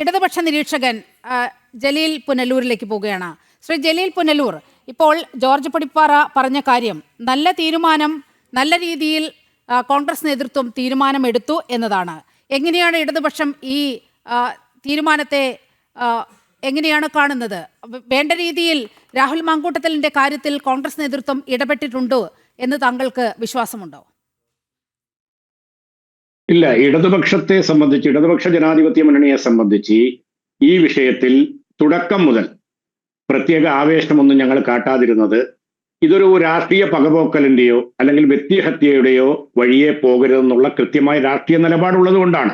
ഇടതുപക്ഷ നിരീക്ഷകൻ ജലീൽ പുനലൂരിലേക്ക് പോവുകയാണ്. ശ്രീ ജലീൽ പുനലൂർ ഇപ്പോൾ ജോർജ് പടിപ്പാറ പറഞ്ഞ കാര്യം നല്ല തീരുമാനം നല്ല രീതിയിൽ കോൺഗ്രസ് നേതൃത്വം തീരുമാനമെടുത്തു എന്നതാണ്. എങ്ങനെയാണ് ഇടതുപക്ഷം ഈ തീരുമാനത്തെ എങ്ങനെയാണ് കാണുന്നത്? വേണ്ട രീതിയിൽ രാഹുൽ മാങ്കൂട്ടത്തലിന്റെ കാര്യത്തിൽ കോൺഗ്രസ് നേതൃത്വം ഇടപെട്ടിട്ടുണ്ടോ എന്ന് താങ്കൾക്ക് വിശ്വാസമുണ്ടോ? ഇല്ല ഇടതുപക്ഷത്തെ സംബന്ധിച്ച് ഇടതുപക്ഷ ജനാധിപത്യ മുന്നണിയെ സംബന്ധിച്ച് ഈ വിഷയത്തിൽ തുടക്കം മുതൽ പ്രത്യേക ആവേശമൊന്നും ഞങ്ങൾ കാട്ടാതിരുന്നത് ഇതൊരു രാഷ്ട്രീയ പകപോക്കലിന്റെയോ അല്ലെങ്കിൽ വ്യക്തിഹത്യയുടെയോ വഴിയെ പോകരുതെന്നുള്ള കൃത്യമായ രാഷ്ട്രീയ നിലപാടുള്ളത് കൊണ്ടാണ്.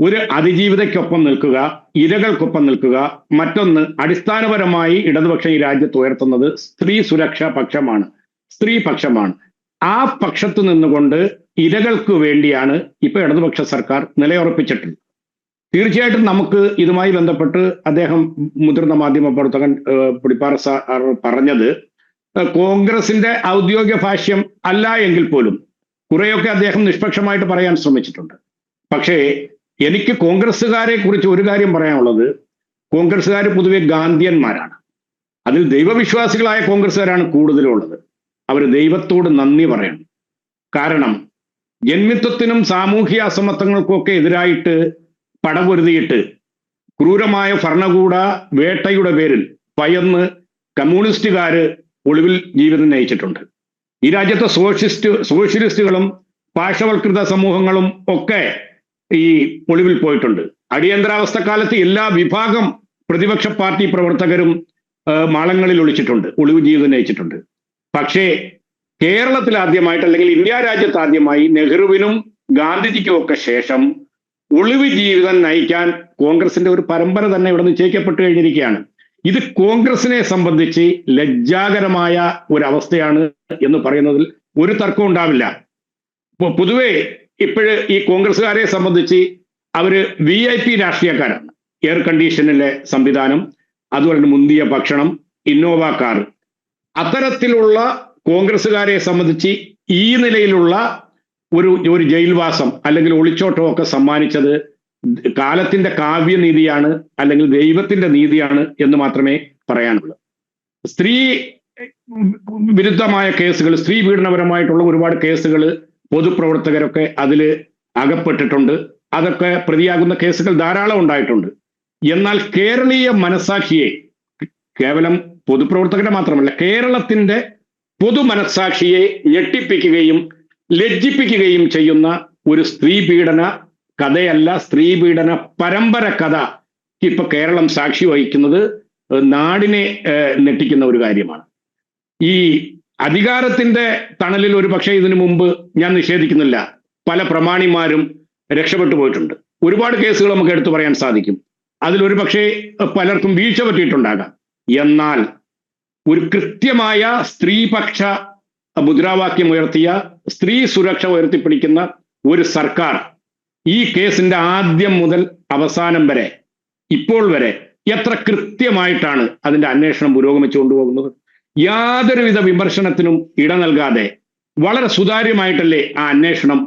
ഒരു അതിജീവിതയ്ക്കൊപ്പം നിൽക്കുക ഇരകൾക്കൊപ്പം നിൽക്കുക മറ്റൊന്ന് അടിസ്ഥാനപരമായി ഇടതുപക്ഷം ഈ രാജ്യത്ത് ഉയർത്തുന്നത് സ്ത്രീ സുരക്ഷാ പക്ഷമാണ് സ്ത്രീ പക്ഷമാണ്. ആ പക്ഷത്ത് നിന്നുകൊണ്ട് ഇരകൾക്ക് വേണ്ടിയാണ് ഇപ്പൊ ഇടതുപക്ഷ സർക്കാർ നിലയുറപ്പിച്ചിട്ടുള്ളത്. തീർച്ചയായിട്ടും നമുക്ക് ഇതുമായി ബന്ധപ്പെട്ട് അദ്ദേഹം മുതിർന്ന മാധ്യമ പ്രവർത്തകൻ പുടിപ്പാറ സാർ പറഞ്ഞത് കോൺഗ്രസിന്റെ ഔദ്യോഗിക ഭാഷ്യം അല്ല എങ്കിൽ പോലും കുറെയൊക്കെ അദ്ദേഹം നിഷ്പക്ഷമായിട്ട് പറയാൻ ശ്രമിച്ചിട്ടുണ്ട്. പക്ഷേ എനിക്ക് കോൺഗ്രസ്സുകാരെ കുറിച്ച് ഒരു കാര്യം പറയാനുള്ളത് കോൺഗ്രസ്സുകാർ പൊതുവെ ഗാന്ധിയന്മാരാണ്. അതിൽ ദൈവവിശ്വാസികളായ കോൺഗ്രസ്സുകാരാണ് കൂടുതലുള്ളത്. അവർ ദൈവത്തോട് നന്ദി പറയണം. കാരണം ജന്മിത്വത്തിനും സാമൂഹ്യ അസമത്വങ്ങൾക്കും ഒക്കെ എതിരായിട്ട് പടപൊരുതിയിട്ട് ക്രൂരമായ ഭരണകൂട വേട്ടയുടെ പേരിൽ ഭയന്ന് കമ്മ്യൂണിസ്റ്റുകാര് ഒളിവിൽ ജീവിതം നയിച്ചിട്ടുണ്ട്. ഈ രാജ്യത്തെ സോഷ്യലിസ്റ്റ് സോഷ്യലിസ്റ്റുകളും പാർശ്വവൽകൃത സമൂഹങ്ങളും ഒക്കെ ഈ ഒളിവിൽ പോയിട്ടുണ്ട്. അടിയന്തരാവസ്ഥ കാലത്ത് എല്ലാ വിഭാഗം പ്രതിപക്ഷ പാർട്ടി പ്രവർത്തകരും മാളങ്ങളിൽ ഒളിച്ചിട്ടുണ്ട്. ഒളിവ് ജീവിതം നയിച്ചിട്ടുണ്ട്. പക്ഷേ കേരളത്തിൽ ആദ്യമായിട്ട് അല്ലെങ്കിൽ ഇന്ത്യ രാജ്യത്ത് ആദ്യമായി നെഹ്റുവിനും ഗാന്ധിജിക്കും ഒക്കെ ശേഷം ഒളിവ് ജീവിതം നയിക്കാൻ കോൺഗ്രസിന്റെ ഒരു പരമ്പര തന്നെ ഇവിടെ നിശ്ചയിക്കപ്പെട്ടു കഴിഞ്ഞിരിക്കുകയാണ്. ഇത് കോൺഗ്രസിനെ സംബന്ധിച്ച് ലജ്ജാകരമായ ഒരു അവസ്ഥയാണ് എന്ന് പറയുന്നതിൽ ഒരു തർക്കവും ഉണ്ടാവില്ല. പൊതുവെ ഇപ്പോഴ് ഈ കോൺഗ്രസ്സുകാരെ സംബന്ധിച്ച് അവർ വി ഐ പി രാഷ്ട്രീയക്കാരാണ്. എയർ കണ്ടീഷനിലെ സംവിധാനം അതുപോലെ മുന്തിയ ഭക്ഷണം ഇന്നോവ കാർ. അത്തരത്തിലുള്ള കോൺഗ്രസ്സുകാരെ സംബന്ധിച്ച് ഈ നിലയിലുള്ള ഒരു ഒരു ജയിൽവാസം അല്ലെങ്കിൽ ഒളിച്ചോട്ടം ഒക്കെ സമ്മാനിച്ചത് കാലത്തിന്റെ കാവ്യനീതിയാണ് അല്ലെങ്കിൽ ദൈവത്തിന്റെ നീതിയാണ് എന്ന് മാത്രമേ പറയാനുള്ളൂ. സ്ത്രീ വിരുദ്ധമായ കേസുകൾ സ്ത്രീ പീഡനപരമായിട്ടുള്ള ഒരുപാട് കേസുകൾ പൊതുപ്രവർത്തകരൊക്കെ അതിൽ അകപ്പെട്ടിട്ടുണ്ട്. അതൊക്കെ പ്രതിയാകുന്ന കേസുകൾ ധാരാളം ഉണ്ടായിട്ടുണ്ട്. എന്നാൽ കേരളീയ മനസാക്ഷിയെ കേവലം പൊതുപ്രവർത്തകരെ മാത്രമല്ല കേരളത്തിന്റെ പൊതു മനസാക്ഷിയെ ഞെട്ടിപ്പിക്കുകയും ലജ്ജിപ്പിക്കുകയും ചെയ്യുന്ന ഒരു സ്ത്രീ പീഡന കഥയല്ല സ്ത്രീ പീഡന പരമ്പര കഥ ഇപ്പൊ കേരളം സാക്ഷി വഹിക്കുന്നത് നാടിനെ ഞെട്ടിക്കുന്ന ഒരു കാര്യമാണ്. ഈ അധികാരത്തിന്റെ തണലിൽ ഒരു പക്ഷേ ഇതിനു മുമ്പ് ഞാൻ നിഷേധിക്കുന്നില്ല. പല പ്രമാണിമാരും രക്ഷപ്പെട്ടു പോയിട്ടുണ്ട്. ഒരുപാട് കേസുകൾ നമുക്ക് എടുത്തു പറയാൻ സാധിക്കും. അതിൽ പക്ഷേ പലർക്കും വീഴ്ച പറ്റിയിട്ടുണ്ടാകാം. എന്നാൽ ഒരു കൃത്യമായ സ്ത്രീപക്ഷ മുദ്രാവാക്യം ഉയർത്തിയ സ്ത്രീ സുരക്ഷ ഉയർത്തിപ്പിടിക്കുന്ന ഒരു സർക്കാർ ഈ കേസിന്റെ ആദ്യം മുതൽ അവസാനം വരെ ഇപ്പോൾ വരെ എത്ര കൃത്യമായിട്ടാണ് അതിന്റെ അന്വേഷണം പുരോഗമിച്ചു കൊണ്ടുപോകുന്നത്? യാതൊരുവിധ വിമർശനത്തിനും ഇട നൽകാതെ വളരെ സുതാര്യമായിട്ടല്ലേ ആ അന്വേഷണം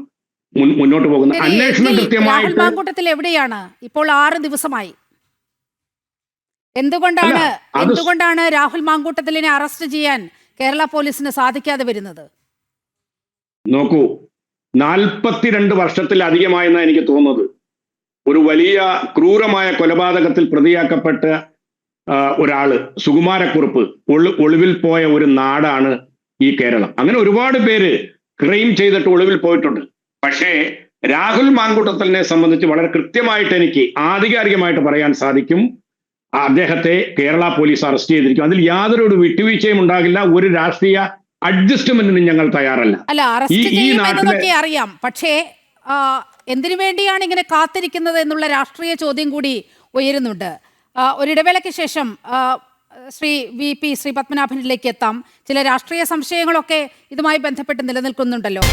മുന്നോട്ട് പോകുന്നത്? അന്വേഷണം കൃത്യമായി കൃത്യമായിട്ട് എവിടെയാണ്? ഇപ്പോൾ ആറ് ദിവസമായി. എന്തുകൊണ്ടാണ് എന്തുകൊണ്ടാണ് രാഹുൽ മാങ്കൂട്ടത്തിലിനെ അറസ്റ്റ് ചെയ്യാൻ കേരള പോലീസിന് സാധിക്കാതെ വരുന്നത്? നോക്കൂ നാൽപ്പത്തിരണ്ട് വർഷത്തിലധികമായെന്നാണ് എനിക്ക് തോന്നുന്നത്. ഒരു വലിയ ക്രൂരമായ കൊലപാതകത്തിൽ പ്രതിയാക്കപ്പെട്ട ഒരാൾ സുകുമാരക്കുറുപ്പ് ഒളി ഒളിവിൽ പോയ ഒരു നാടാണ് ഈ കേരളം. അങ്ങനെ ഒരുപാട് പേര് ക്രൈം ചെയ്തിട്ട് ഒളിവിൽ പോയിട്ടുണ്ട്. പക്ഷേ രാഹുൽ മാങ്കൂട്ടത്തലിനെ സംബന്ധിച്ച് വളരെ കൃത്യമായിട്ട് എനിക്ക് ആധികാരികമായിട്ട് പറയാൻ സാധിക്കും. അദ്ദേഹത്തെ കേരള പോലീസ് അറസ്റ്റ് ചെയ്തിരിക്കും. അതിൽ യാതൊരു ഒരു വിട്ടുവീഴ്ചയും ഉണ്ടാകില്ല. ഒരു രാഷ്ട്രീയ അഡ്ജസ്റ്റ്മെന്റിനും ഞങ്ങൾ തയ്യാറല്ല. അല്ല അറസ്റ്റ് അറിയാം. പക്ഷേ എന്തിനു വേണ്ടിയാണ് ഇങ്ങനെ കാത്തിരിക്കുന്നത് എന്നുള്ള രാഷ്ട്രീയ ചോദ്യം കൂടി ഉയരുന്നുണ്ട്. ഒരിടവേളയ്ക്ക് ശേഷം ശ്രീ വി പി ശ്രീ പത്മനാഭനിലേക്ക് എത്താം. ചില രാഷ്ട്രീയ സംശയങ്ങളൊക്കെ ഇതുമായി ബന്ധപ്പെട്ട് നിലനിൽക്കുന്നുണ്ടല്ലോ.